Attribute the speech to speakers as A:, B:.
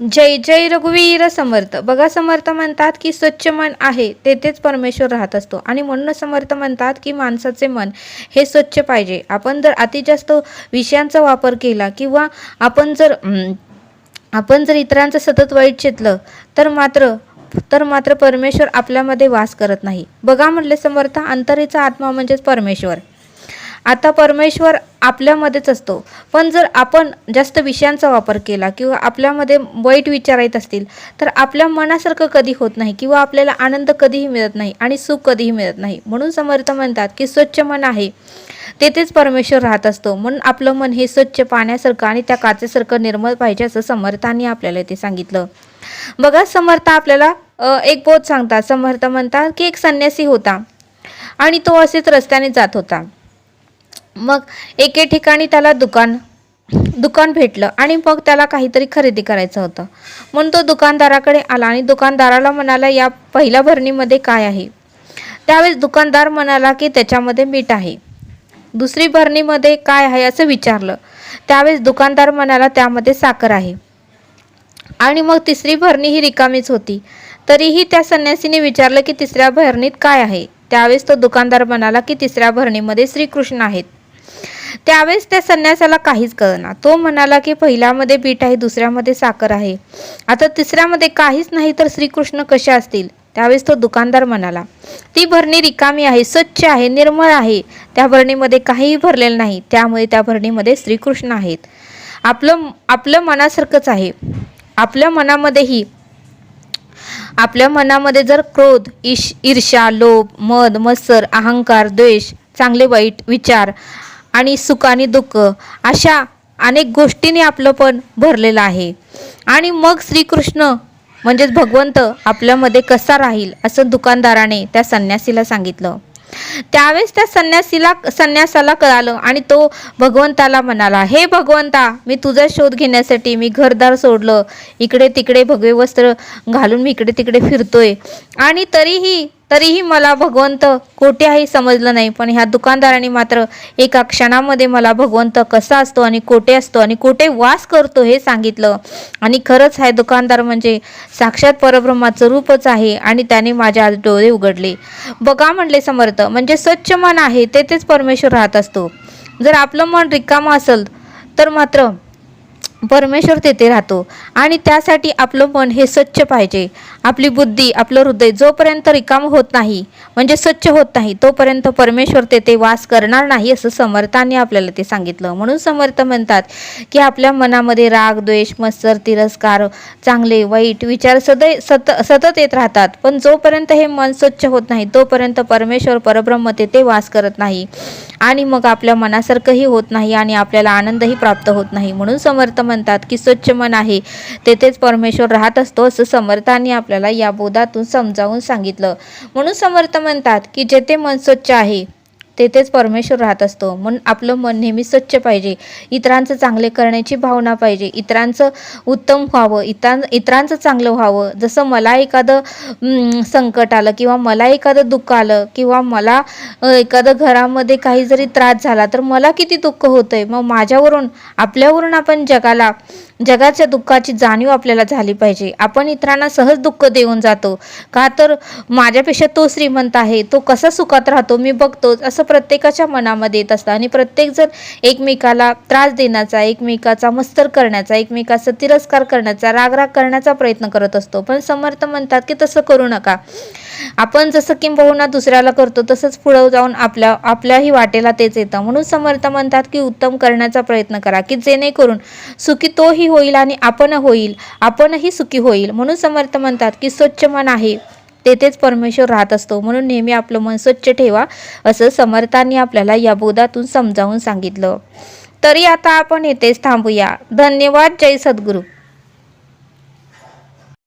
A: जय जय रघुवीर समर्थ. बघा समर्थ म्हणतात की स्वच्छ मन आहे तेथेच परमेश्वर राहत असतो. आणि म्हणून समर्थ म्हणतात की माणसाचे मन हे स्वच्छ पाहिजे. आपण जर अति जास्त विषयांचा वापर केला किंवा आपण जर आपण जर इतरांचं सतत वाईट चेतलं तर मात्र तर मात्र परमेश्वर आपल्यामध्ये वास करत नाही. बघा म्हटले समर्थ अंतरेचा आत्मा म्हणजेच परमेश्वर. आता परमेश्वर आपल्यामध्येच असतो. पण जर आपण जास्त विषयांचा वापर केला किंवा आपल्यामध्ये वाईट विचार येत असतील तर आपल्या मनासारखं कधी होत नाही किंवा आपल्याला आनंद कधीही मिळत नाही आणि सुख कधीही मिळत नाही. म्हणून समर्थ म्हणतात की स्वच्छ मन आहे. तेथेच परमेश्वर राहत असतो. म्हणून आपलं मन हे स्वच्छ पाण्यासारखं आणि त्या काचेसारखं निर्मळ पाहिजे असं समर्थांनी आपल्याला ते सांगितलं. बघा समर्थ आपल्याला एक बोध सांगतात. समर्थ म्हणतात की एक संन्यासी होता आणि तो असेच रस्त्याने जात होता. मग एके ठिकाणी त्याला दुकान दुकान भेटलं आणि मग त्याला काहीतरी खरेदी करायचं होतं. म्हणून तो दुकानदाराकडे आला आणि दुकानदाराला म्हणाला या पहिल्या भरणीमध्ये काय आहे? त्यावेळेस दुकानदार म्हणाला की त्याच्यामध्ये मीठ आहे. दुसरी भरणीमध्ये काय आहे? असं विचारलं. त्यावेळेस दुकानदार म्हणाला त्यामध्ये साखर आहे. आणि मग तिसरी भरणी ही रिकामीच होती. तरीही त्या संन्यासीने विचारलं की तिसऱ्या भरणीत काय आहे? त्यावेळेस तो दुकानदार म्हणाला की तिसऱ्या भरणीमध्ये श्रीकृष्ण आहेत. त्यावेळेस त्या संन्यासाला काहीच कळना. तो म्हणाला की पहिल्यामध्ये पीठ आहे दुसऱ्यामध्ये साखर आहे. आता तिसऱ्यामध्ये काहीच नाही तर श्रीकृष्ण कशा असतील? त्यावेळेस तो दुकानदार म्हणाला ती भरणी रिकामी आहे स्वच्छ आहे निर्मळ आहे. त्या भरणीमध्ये काहीही भरलेलं नाही. त्यामुळे त्या भरणीमध्ये श्रीकृष्ण आहेत. आपलं आपलं मनासारखंच आहे. आपल्या मनामध्येही आपल्या मनामध्ये जर क्रोध ईश ईर्ष्या लोभ मद मत्सर अहंकार द्वेष चांगले वाईट विचार आणि सुख आणि दुःख अशा अनेक गोष्टींनी आपलं पण भरलेलं आहे. आणि मग श्रीकृष्ण म्हणजेच भगवंत आपल्यामध्ये कसा राहील असं दुकानदाराने त्या संन्यासीला सांगितलं. त्यावेळेस त्या संन्यासीला संन्यासाला कळालं आणि तो भगवंताला म्हणाला हे भगवंता मी तुझा शोध घेण्यासाठी मी घरदार सोडलं. इकडे तिकडे भगवे वस्त्र घालून मी इकडे तिकडे फिरतोय. आणि तरीही तरीही मला भगवंत कोठेही समजलं नाही. पण ह्या दुकानदाराने मात्र एका क्षणामध्ये मला भगवंत कसा असतो आणि कोठे असतो आणि कोठे वास करतो हे सांगितलं. आणि खरंच हा दुकानदार म्हणजे साक्षात परब्रह्माचं रूपच आहे आणि त्याने माझ्या आज डोळे उघडले. बघा म्हणले समर्थ म्हणजे स्वच्छ मन आहे तेथेच परमेश्वर राहत असतो. जर आपलं मन रिकामं असेल तर मात्र परमेश्वर तेथे राहतो. आणि त्यासाठी आपलं मन हे स्वच्छ पाहिजे. आपली बुद्धी आपलं हृदय जोपर्यंत रिकाम होत नाही म्हणजे स्वच्छ होत नाही तोपर्यंत परमेश्वर तेथे वास करणार नाही असं समर्थाने आपल्याला ते सांगितलं. म्हणून समर्थ म्हणतात की आपल्या मनामध्ये राग द्वेष मत्सर तिरस्कार चांगले वाईट विचार सदै सत सतत येत राहतात. पण जोपर्यंत हे मन स्वच्छ होत नाही तोपर्यंत परमेश्वर परब्रह्म तेथे वास करत नाही. आणि मग आपल्या मनासारखंही होत नाही आणि आपल्याला आनंदही प्राप्त होत नाही. म्हणून समर्थ म्हणतात की स्वच्छ मन आहे. तेथेच परमेश्वर राहत असतो असं समर्थांनी आपल्याला या बोधातून समजावून सांगितलं. म्हणून समर्थ म्हणतात की जेथे मन स्वच्छ आहे तेथेच परमेश्वर राहत असतो. म्हणून आपलं मन नेहमी स्वच्छ पाहिजे. इतरांचं चांगले करण्याची भावना पाहिजे. इतरांचं उत्तम व्हावं. इतरां इतरांचं चांगलं व्हावं. जसं मला एखादं संकट आलं किंवा मला एखादं दुःख आलं किंवा मला एखादं घरामध्ये काही जरी त्रास झाला तर मला किती दुःख होतंय? मग माझ्यावरून आपल्यावरून आपण जगाला जगाच्या दुःखाची जाणीव आपल्याला झाली पाहिजे. आपण इतरांना सहज दुःख देऊन जातो. का तर माझ्यापेक्षा तो श्रीमंत आहे तो कसा सुखात राहतो मी बघतोच असं प्रत्येकाच्या मनामध्ये येत असतं. आणि प्रत्येकजण एकमेकाला त्रास देण्याचा एकमेकाचा मस्तर करण्याचा एकमेकाचा तिरस्कार करण्याचा रागराग करण्याचा प्रयत्न करत असतो. पण समर्थ म्हणतात की तसं करू नका. आपण जसं किंबहुना दुसऱ्याला करतो तसंच पुढं जाऊन आपल्या आपल्याही वाटेला तेच येतं. म्हणून समर्थ म्हणतात की उत्तम करण्याचा प्रयत्न करा की जेणेकरून सुखी तोही होईल आणि आपण होईल आपणही सुखी होईल. म्हणून समर्थ म्हणतात की स्वच्छ मन आहे तेथेच परमेश्वर राहत असतो. म्हणून नेहमी आपलं मन स्वच्छ ठेवा असं समर्थांनी आपल्याला या बोधातून समजावून सांगितलं. तरी आता आपण येथेच थांबूया. धन्यवाद. जय सद्गुरू.